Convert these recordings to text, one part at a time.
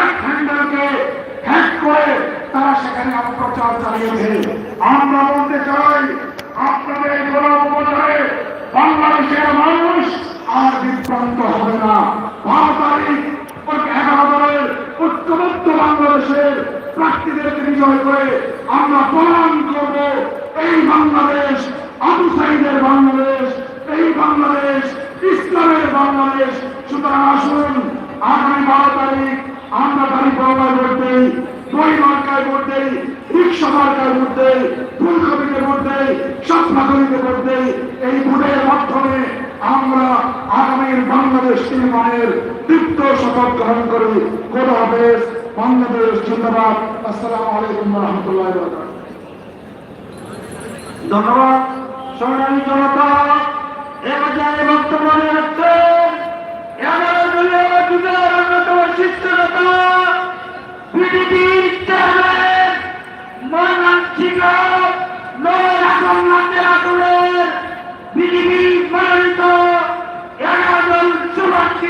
এক হ্যান্ডেলকে হ্যাক করে তারা সেখানে অপপ্রচার চালিয়েছে। আমরা বলতে চাই, আপনাদের বাংলাদেশের মানুষ আর বিভ্রান্ত হবে না। বাংলাদেশের প্রার্থীদেরকে বিজয় করে আমরা করব এই বাংলাদেশ আবু সাইদের বাংলাদেশ এই বাংলাদেশ ইসলামের বাংলাদেশ সুতরাং আসুন আগামী বারো তারিখ আমরা গাড়ি পাওয়ার ভোট দেই বই মার্কায় ভোট দেই রিক্সা মার্কায় ভোট দেই ফুলকপিতে ভোট দেই স্বপ্নাকলিতে ভোট দেই এই ভোটের মাধ্যমে আমরা আগামীর বাংলাদেশ নির্মাণের দীপ্ত শপথ গ্রহণ করি। খোদা হাফেজ, বাংলাদেশ ধন্যবাদ আসসালামু আলাইকুম রহমতুল্লাহ ধন্যবাদ জনতা। সিংহ নয় আসন রাজ্যের আসনের বিজেপি মনোনীত এগারো দল সুরক্ষিত পাঁচটি জোড়া নেতা অ্যাডভোকেট আলোর সরকার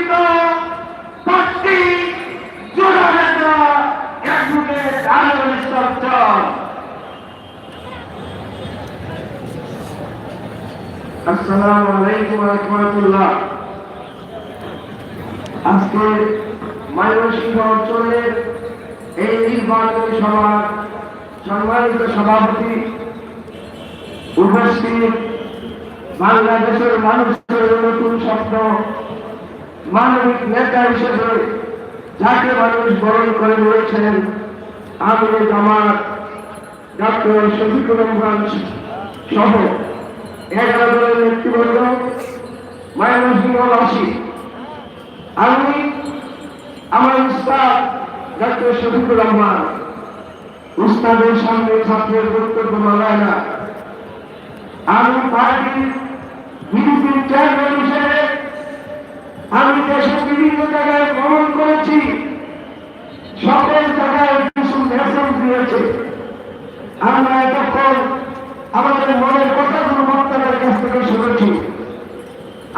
আসসালামু আলাইকুম রহমতুল্লাহ। আজকে ময়মনসিংহ অঞ্চলের এই নির্বাচনী সভার সম্মানিত সভাপতি উপস্থিত বাংলাদেশের মানুষের নতুন স্বপ্ন? মানবিক নেতা হিসেবে যাকে মানুষ বরণ করে রয়েছেন আমির জামাত ডক্টর শফিকুর রহমান সহ এগারো দলের নেতৃবৃন্দ ময়মনসিংহবাসী আমি, আমার উস্তাদ ডক্টর শফিকুর রহমান উস্তাদের সামনে ছাত্রের বক্তব্য মানায় না আমি পার্টির বিজেপির চেয়ারম্যান হিসেবে আমি দেশের বিভিন্ন জায়গায় ভ্রমণ করেছি। সকল জায়গায় কিছু মেসেজ দিয়েছে আমরা এতক্ষণ আমাদের মনের কথাগুলো বক্তাদের কাছ থেকে শুনেছি।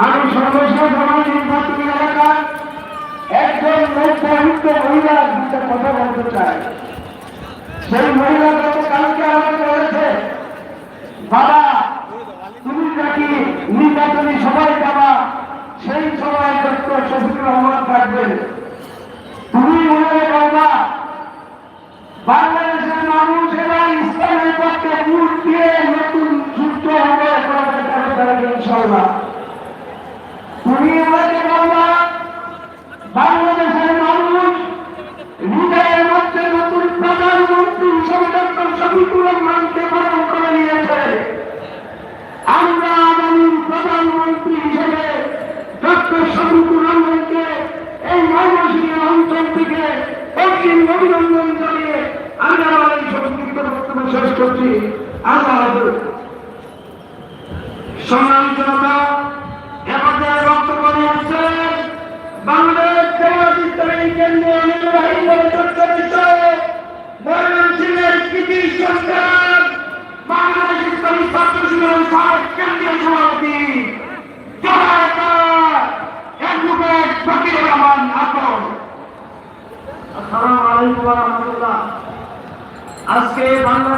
আমি সর্বশেষ আমার নির্বাচনী এলাকার একজন মধ্যবিত্ত মহিলা দুটা কথা বলতে চাই। সেই মহিলা গতকালকে আমাকে বলেছে, বাবা, তুমি নাকি নির্বাচনী সবাই সেই সময় ডক্টর শফিকুর রহমান থাকবেন। তুমি মনে করবা বাংলাদেশের ইসলামের পক্ষে ভোট দিয়ে নতুন যুদ্ধ হবে ইনশাল্লাহ তুমি আমাকে বলবা বাংলাদেশের মানুষ হৃদয়ের মধ্যে নতুন প্রধানমন্ত্রী হিসেবে ডক্টর শফিকুর রহমানকে বরণ করে নিয়েছে আমরা আগামী প্রধানমন্ত্রী হিসেবে ডক্টর শফিকুর রহমানকে এই ময়মনসিংহ অঞ্চল থেকে অগ্রিম অভিনন্দন জানিয়ে আমি আমার এই সংক্ষিপ্ত বক্তব্য শেষ করছি আল্লাহ হাফেজ। সম্মানিত জনতা এবার বক্তব্য নিয়ে আসছেন বাংলাদেশ জামাত ইসলামী কেন্দ্রীয় নির্বাহী পরিষদ সদস্য ময়মনসিংহের কৃতি সরকার বাংলাদেশ ইসলামী ছাত্র সংগ্রাম সাবেক কেন্দ্রীয় সভাপতি জনতা অ্যাডভোকেট ফকির রহমান আপন আসসালামু আলাইকুম ওয়া রাহমাতুল্লাহ আজকে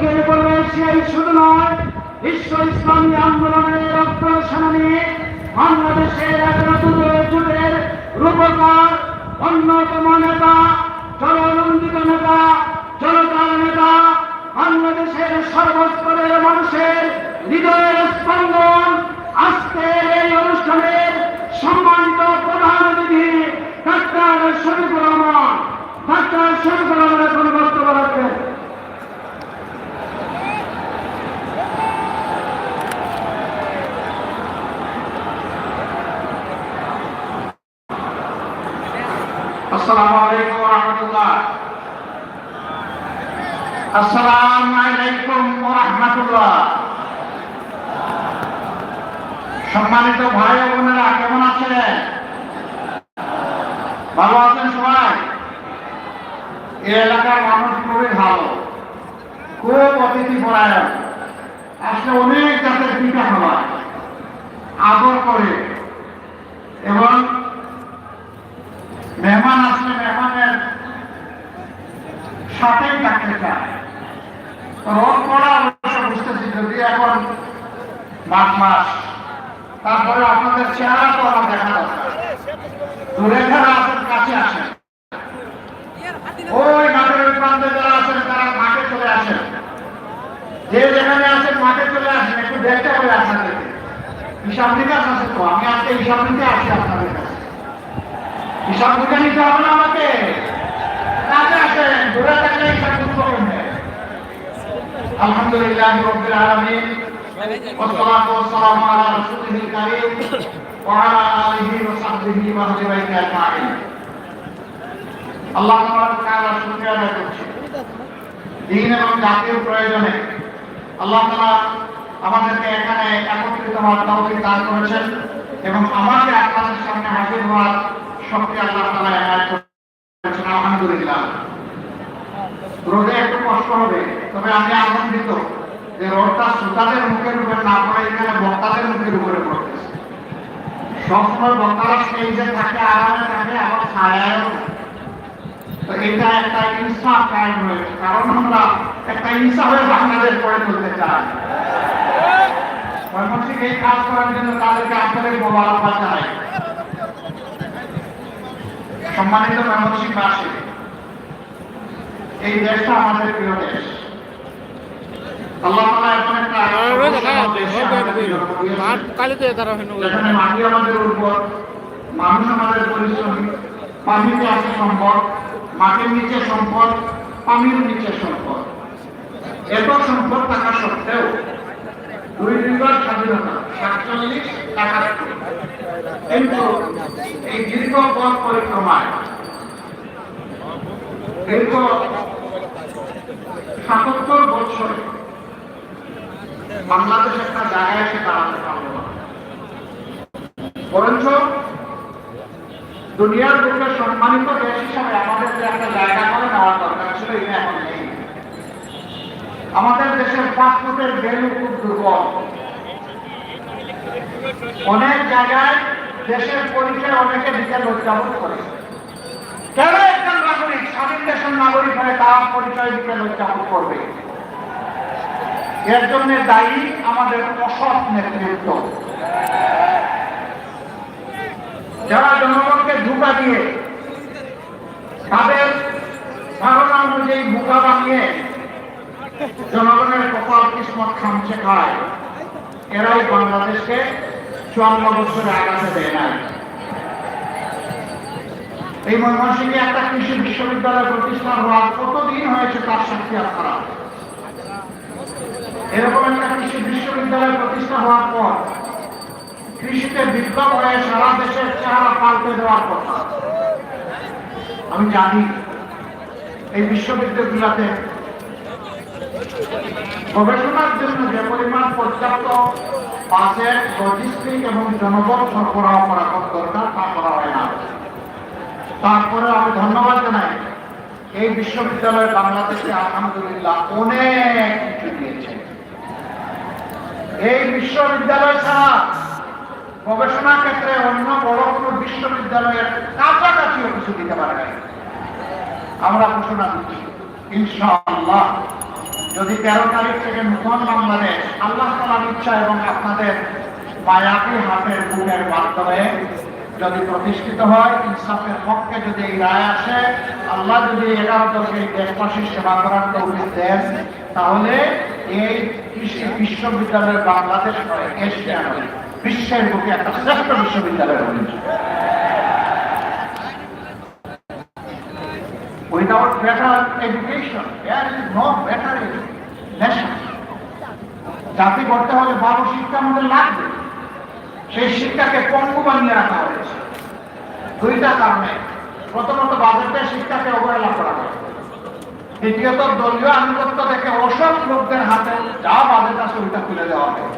আমাদেরকে বলবে সেই শুধু নয়, বিশ্ব ইসলামী আন্দোলনের রক্ত সামনে বাংলাদেশের একরতুলের যুগের রূপকার, অন্যতম নেতা, জননন্দিত নেতা, জনতার নেতা, বাংলাদেশের সর্বস্তরের মানুষের হৃদয়ের স্পন্দন। আজকের এই অনুষ্ঠানের সম্মানিত প্রধান অতিথি ডাক্তার শরীফুর রহমান। ডাক্তার শরীফুর রহমানের কোনো বক্তব্য রাখবেন। সম্মানিত ভাই বোনেরা, কেমন আছেন? ভালো আছেন সবাই? এই এলাকার মানুষ খুবই ভালো। খুব অতিথি পরায়ণ। আসলে অনেক জাতের পিঠা খাওয়ায় আদর করে। এবং মেহমান আসলে মেহমানের সাথেই থাকতে চায়। রোদ করা অবশ্য বুঝতেছি, যদি এখন মাস মাস, তারপরে আপনাদের চেহারা তো আমার দেখা দরকার। দূরে যারা আছেন, কাছে আসেন। ওই মাঠের প্রান্তে যারা আছেন, তারা মাঠে চলে আসেন। যে যেখানে আছেন, মাঠে চলে আসেন। একটু দেখতে হবে আপনাদেরকে। হিসাব নিকাশ আছে তো, আমি আজকে হিসাব নিতে আসি আপনাদের কাছে। হিসাব নিতে নিতে হবে না আমাকে কাছে আসেন দূরে থাকলে হিসাব করতে হবে না। আলহামদুলিল্লাহ রব্বিল আলামিন والصلاة والسلام على رسوله الكريم وعلى آله وصحبه وأهل بيته أجمعين আল্লাহ তাআলা শুকরিয়া আদায় করছি দিন এবং জাতীয় প্রয়োজনে আল্লাহ তাআলা আমাদেরকে এখানে একত্রিত হওয়ার তৌফিক দান করেছেন এবং আমাকে আপনাদের সামনে হাজির হওয়ার শক্তি আল্লাহ তাআলা এনায়েত করেছেন। আলহামদুলিল্লাহ। রোদে একটু কষ্ট হবে, তবে আমি আনন্দিত যে রোদটা শ্রোতাদের মুখের উপরে না পড়ে, এখানে বক্তাদের মুখের উপরে পড়তেছে। সবসময় বক্তারা স্টেজে থাকে আরামে থাকে, আবার ছায়ায়ও। তো এটা একটা ইনসাফ কায়েম হয়েছে কারণ আমরা একটা ইনসাফের বাংলাদেশ করে তুলতে চাই। ময়মনসিংহ এই কাজ করার জন্য তাদেরকে আসলে মোবারকবাদ জানাই। সম্মানিত ময়মনসিংহবাসী এই দেশটা আমাদের প্রিয় দেশ। আল্লাহ তাআলা এমন একটা দেশে আমাদেরকে জন্ম দিয়েছেন। কালিতে তারা হেন যেখানে মাটি আমাদের উর্বর মানুষ আমাদের পরিশ্রমী পানিতে আছে সম্পদ মাটির নিচে সম্পদ পানির নিচে সম্পদ। এত সম্পদ থাকা সত্ত্বেও দুই দিনবার স্বাধীনতা সাতচল্লিশ একাত্তর কিন্তু এই দীর্ঘ পথ পরিক্রমায় দীর্ঘ সাতাত্তর বছর বাংলাদেশ একটা জায়গায় এসে বরঞ্চ দুনিয়ার বুকে সম্মানিত দেশ হিসাবে আমাদের যে একটা জায়গা করে নেওয়ার দরকার ছিল এটা এখন নেই আমাদের দেশের পাসপোর্টের ভ্যালু খুব দুর্বল। অনেক জায়গায় দেশের পরিচয় অনেকে দিতে লজ্জাবোধ করে। কেন একজন নাগরিক স্বাধীন দেশের নাগরিক হয়ে তার পরিচয় দিতে লজ্জাবোধ করবে? এর জন্য দায়ী আমাদের অসৎ নেতৃত্ব। যারা জনগণকে ধোকা দিয়ে তাদের ধারণা অনুযায়ী বোকা বানিয়ে জনগণের কপাল কিসমত খামছে খায় এরাই বাংলাদেশকে চুয়ান্ন বছরে আগাতে দেয় নাই। এই ময়মনসিংহে একটা কৃষি বিশ্ববিদ্যালয় প্রতিষ্ঠান হওয়ার কতদিন হয়েছে তার সাক্ষী আপনারা? এরকম একটা কৃষি বিশ্ববিদ্যালয় প্রতিষ্ঠা হওয়ার পর কৃষিতে বিপ্লব হয়ে সারা দেশের চেহারা পাল্টে দেওয়ার কথা। আমি জানি এই বিশ্ববিদ্যালয়গুলোতে গবেষণার জন্য যে পরিমাণ পর্যাপ্ত বাজেট লজিস্টিক এবং জনবল সরবরাহ করা দরকার তা করা হয় না। তারপরে আমি ধন্যবাদ জানাই, এই বিশ্ববিদ্যালয় বাংলাদেশে আলহামদুলিল্লাহ অনেক কিছু দিয়েছে। এই বিশ্ববিদ্যালয় ছাড়া গবেষণা ক্ষেত্রে অন্য বড় কোনো বিশ্ববিদ্যালয়ের কাছাকাছিও কিছু দিতে পারে আমরা ঘোষণা দিচ্ছি, ইনশাআল্লাহ। যদি তেরো তারিখ থেকে নতুন বাংলাদেশ আল্লাহ তালার ইচ্ছা এবং আপনাদের মায়াবী হাতের বুকের মাধ্যমে যদি প্রতিষ্ঠিত হয় ইনসাফের পক্ষে যদি এই রায় আসে আল্লাহ যদি এগারো এই দেশবাসীর সেবা করার তৌফিক দেন তাহলে এই কৃষি বিশ্ববিদ্যালয় বাংলাদেশ নয় এশিয়া নয় বিশ্বের বুকে একটা শ্রেষ্ঠ বিশ্ববিদ্যালয় হয়েছে Without better education, there is no better nation. জাতি করতে হলে ভালো শিক্ষা আমাদের লাগবে। সেই শিক্ষাকে পঙ্গু বানিয়ে রাখা হয়েছে। দুইটা কারণে। প্রথমত, বাজেটের শিক্ষাকে অবহেলা করা হয় দ্বিতীয়ত, দলীয় আনুগত্য দেখে অসৎ লোকদের হাতে যা বাজেট আছে ওইটা তুলে দেওয়া হয়।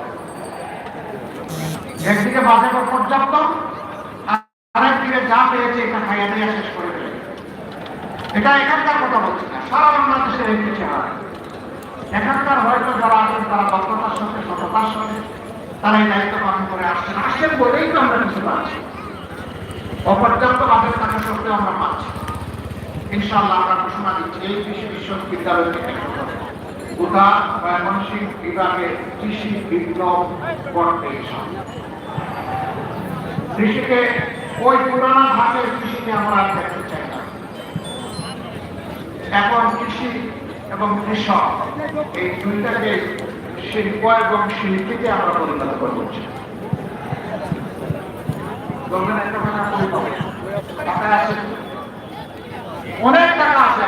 একদিকে বাজেট পর্যাপ্ত আরেকদিকে যা পেয়েছে এটা খাইয়া দিয়ে শেষ করে দেবে। এটা এখানকার কথা বলছি না, সারা বাংলাদেশের কিছু হয় এখানকার হয়তো যারা আছেন, তারা দক্ষতার সাথে, সততার সাথে তারা এই দায়িত্ব পালন করে আসছেন। আসছেন বলেই তো আমরা কিছু পাচ্ছি অপর্যাপ্ত বাজেট থাকা সত্ত্বেও আমরা পাচ্ছি। ইনশাআল্লাহ আমরা ঘোষণা দিচ্ছি, এই কৃষি বিশ্ববিদ্যালয় গোটা ময়মনসিংহ বিভাগে কৃষি বিপ্লব করতে কৃষিকে ওই পুরানো ভাগের কৃষিকে আমরা দেখতে চাই না। এখন কৃষি এবং কৃষক এই দুইটাকে শিল্প এবং শিল্পীকে আমরা পরিণত আছে? অনেক টাকা আছে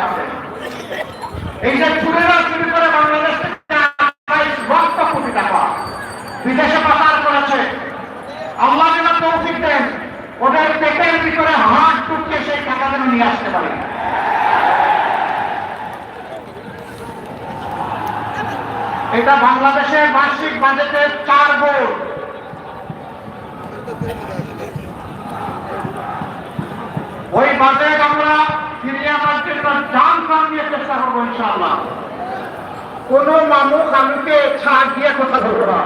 করেছে। আল্লাহ যেন তৌফিক দেন, ওদের পেটের ভিতরে হাত টুককে সেই টাকা যেন নিয়ে আসতে পারে। এটা বাংলাদেশের বার্ষিক বাজেটের চার বোর্ড। ওই বাজেট আমরা ফিরিয়ে আনার জন্য প্রাণ দিয়ে চেষ্টা করব ইনশাআল্লাহ। কোন মানুষ আলুকে ছাড় দিয়ে কথা বলব না।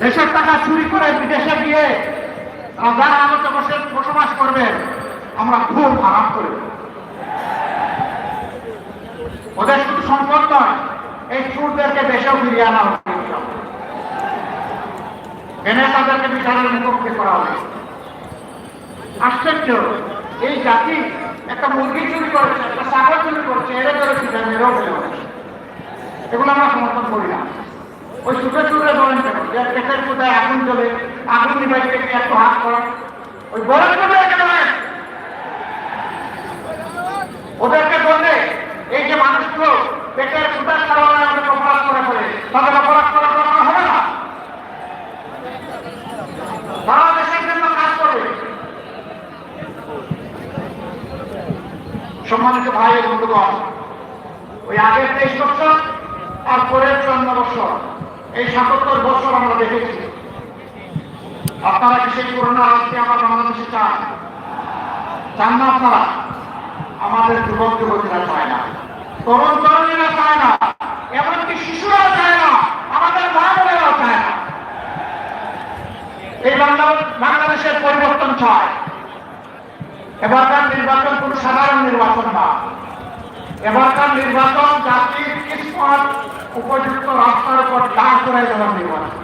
দেশের টাকা চুরি করে বিদেশে গিয়ে যারা আমাকে বসে বসবাস করবেন, আমরা খুব আরাম করে। ওদের শুধু সম্পদ নয়, এই চুরদেরকে দেশেও ফিরিয়ে আনা হবে। এনে তাদেরকে বিচারের মুখোমুখি করা হবে। আশ্চর্য, এই জাতি একটা মুরগি চুরি করেছে, একটা ছাগল চুরি করেছে, এরা ধরে ফিরে মেরেও ফেলে এগুলো আমরা সমর্থন করি না। ওই সুখে চুরে বলেন কেন? যে পেটের কোথায় আগুন জ্বলে, আগুন নিবাইতে গিয়ে এত হাত করেন। ওই বলেন কেন ওদেরকে বললে এই যে মানুষগুলো পেটের কোথায় কারণে আমাদের অপরাধ করে ফেলে তাদের অপরাধ করা হবে না তারা জন্য কাজ করবে সম্মানিত ভাই বন্ধুগণ, ওই আগের তেইশ বছর, আর পরের চুয়ান্ন বছর, এই সাতাত্তর বছর আমরা দেখেছি। আপনারা কি সেই করোনা রাজকে আমার বাংলাদেশে চান? চান না আপনারা? আমাদের যুবক যুবতীরা চায় না। তরুণ তরুণীরা চায় না। এমনকি শিশুরা চায় না আমাদের মা বোনেরাও চায় না এই বাংলা বাংলাদেশের পরিবর্তন চায় এবারকার নির্বাচন কোন সাধারণ নির্বাচন না। এবারকার নির্বাচন জাতির কিসমত উপযুক্ত রাস্তার উপর দাঁড় করে দেওয়ার নির্বাচন।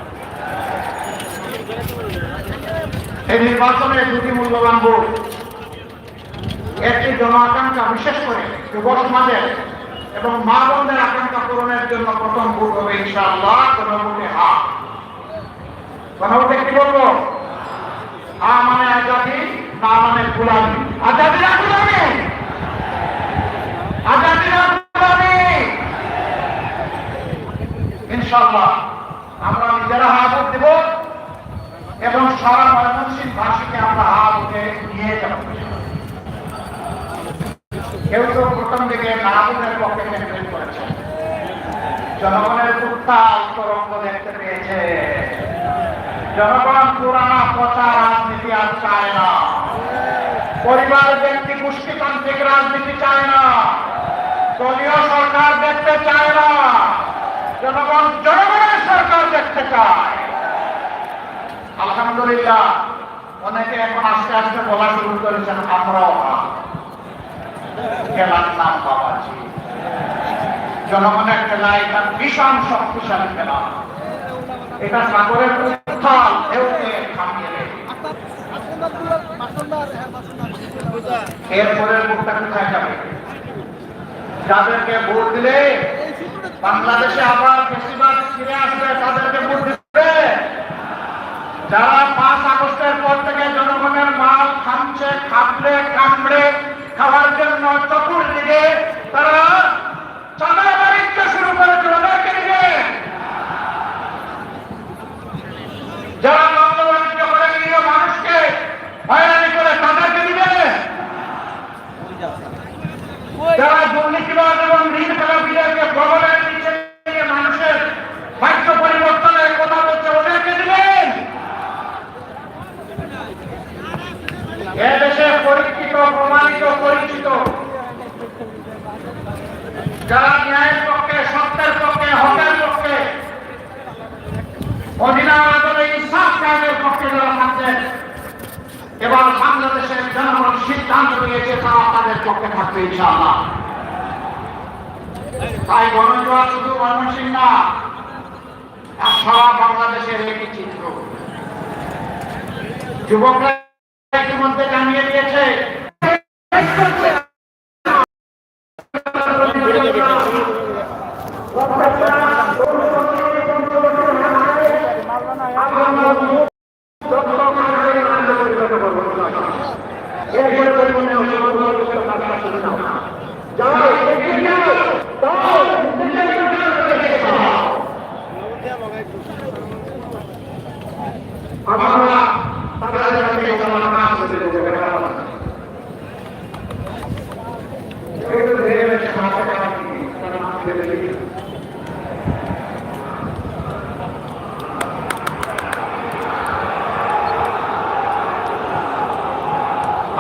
এই নির্বাচনে দুটি মূল্যবান ভোট। একটি জন আকাঙ্ক্ষা বিশেষ করে যুব সমাজের এবং মা বোনদের আকাঙ্ক্ষা পূরণের জন্য প্রথম ভোট হবে ইনশাআল্লাহ হা। কি বলব? হা মানে আজাদি, না মানে গুলামি আজাদি না গুলামি আজাদি না গুলামি ইনশাআল্লাহ, আমরা নিজেরা হা ভোট দেব এবং সারা ময়মনসিংহ ভাষীকে আমরা হা ভোটে নিয়ে যাব। কেউ তো প্রথম দিকে নারায়ণের পক্ষে ক্যাম্পেইন করেছে। জনগণের উত্তাল তরঙ্গ দেখতে পেয়েছে। জনগণ পুরানা পচা রাজনীতি আর চায় না। পরিবার ব্যক্তি গোষ্ঠীতান্ত্রিক রাজনীতি চায় না। দলীয় সরকার দেখতে চায় না। জনগণ জনগণের সরকার দেখতে চায়। আলহামদুলিল্লাহ, অনেকে এখন আস্তে আস্তে বলা শুরু করেছেন, আমরাও হা খেলার নাম এটা ভীষণ শক্তিশালী খেলা। এটা সাগরের এরপরের ভোটটা কোথায় যাবে? যাদেরকে ভোট দিলে বাংলাদেশে আবার বেশিরভাগ ফিরে আসবে, তাদেরকে ভোট দিবে। যারা পাঁচ আগস্টের পর থেকে জনগণের মাল খামছে খাবলে কামড়ে খাওয়ার জন্য চতুর্দিকে তারা চাঁদা বাণিজ্য শুরু করে নিরীহ মানুষকে হয়রানি এবং ঋণ খেলাপিদেরকে প্রবলের নিচে মানুষের ভাগ্য কথা বলছে, ওদেরকে থাকবে তাই গণজোয়া শুধু ময়মনসিং না সারা বাংলাদেশের একটি চিত্র। যুবকরা ইতিমধ্যে জানিয়ে দিয়েছে আপনারা তাদের কাছে জানা না আসতে দেবেন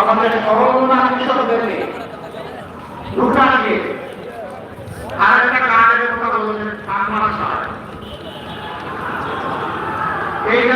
আমাদের করোনা কৃষকদেরকে লুটাকে আর একটা কাজের কথা বলছেন ফার্মার সার এই যারা ফার্মার সারের কথা বলছে তাদের পুরো সামন শাসন হলে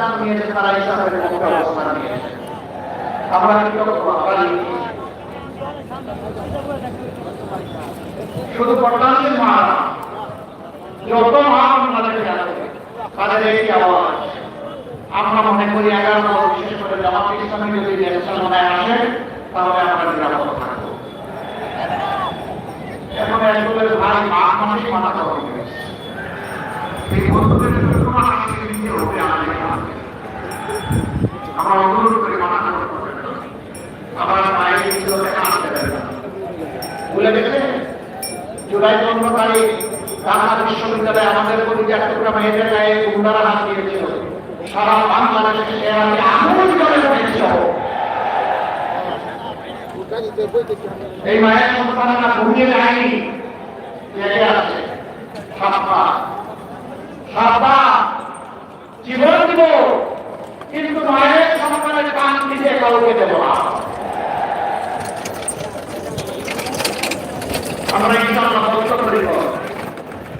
সিদ্ধান্ত নিয়েছে। শুধু পটনাশীল মহারা যত আওয়াজ আমরা মনে করি এগারো নম্বর বিশেষ করে জামাত ইসলামী যদি ইলেকশন মনে আসে, তাহলে আমরা নিরাপদ থাকব এখন একজনের ভাই মাঘ মাসে মাথা আমাদের চট্টগ্রাম মেয়েদের সারা বাংলাদেশে সে আমি আমূল এই মায়ের সন্তানেরা ঘুমিয়ে যায়নি। জীবন দিব, কিন্তু মায়ের সন্তানের কান দিতে কাউকে দেব না। আমরা পারি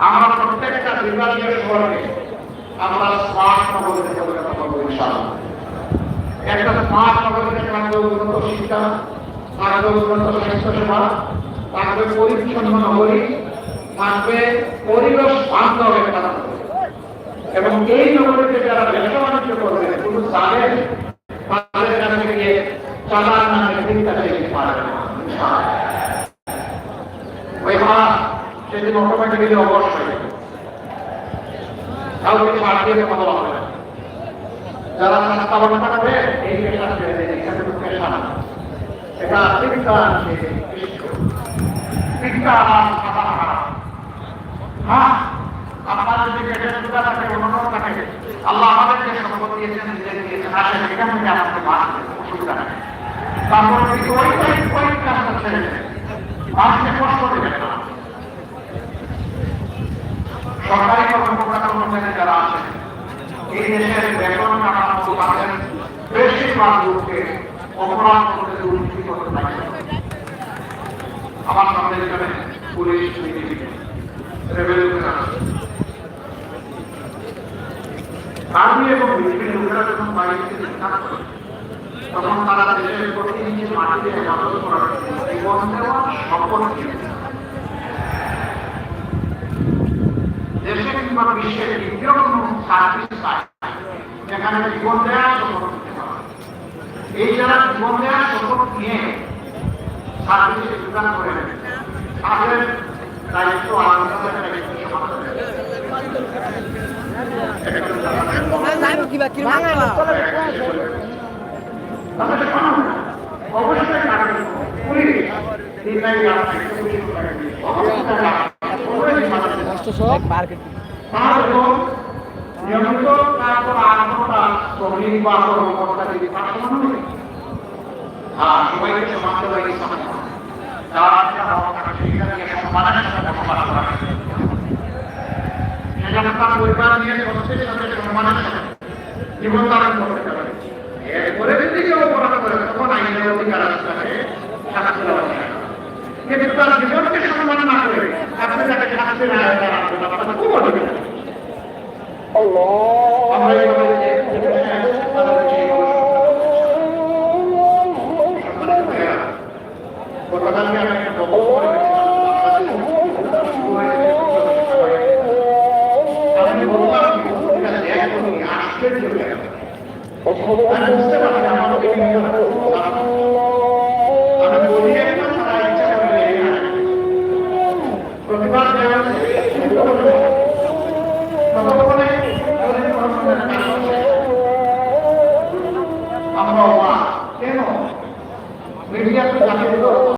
আমরা প্রত্যেকটা বিভাগীয় শহরে আমরা স্মার্ট নগর থেকে পরিণত একটা স্মার্ট নগর থেকে থাকবে উন্নত শিক্ষা থাকবে উন্নত স্বাস্থ্য সেবা থাকবে পরিচ্ছন্ন নগরী থাকবে পরিবেশ বান্ধব একটা এবং এই নগরীতে যারা ব্যবসা বাণিজ্য করবে, শুধু তাদের তাদের কাছে গিয়ে চালান নামে চিন্তা চাইতে পারবে না। ওই সেদিন অটোমেটিক্যালি অবশ্যই কাউকে ছাড় দিয়ে কথা বলা হবে। যারা রাস্তা বন্ধ থাকবে, এই এটা কিন্তু পেশা না। এটা শিক্ষা শিক্ষা আমার সাদা হারা। হ্যাঁ আপনার যদি সম্পদ দিয়েছেন নিজে দিয়েছেন আসেন এখান থেকে আমাকে মাছ অসুবিধা নেই। তারপর কিন্তু ওই ওই ওই কাজটা ছেড়ে দেবে। মানুষকে কষ্ট দেবেন না। সরকারি কর্মকর্তা কর্মচারী যারা আছেন, এই দেশের বেতন তাদের বেশিরভাগ লোককে অপরাধ করতে উন্নতি করতে পারে আমার সামনে এখানে পুলিশ বিজেপি তখন তারা দেশের প্রতি মাটিতে হেফাজত করার জীবন দেওয়া শপথ নিয়েছে। দেশে কিংবা দ্বিতীয় কোনো সার্ভিস পায় যেখানে জীবন নিতে পারে এই যারা জীবন দেওয়া শপথ নিয়ে সার্ভিসে যোগদান করে তাদের দায়িত্ব অবশ্যই অবশ্যই সাথে জীবন ধারণ করতে পারে। এরপরে যদি কেউ অপরাধ করে তখন আইনের অধিকার আছে কিন্তু তার জীবনকে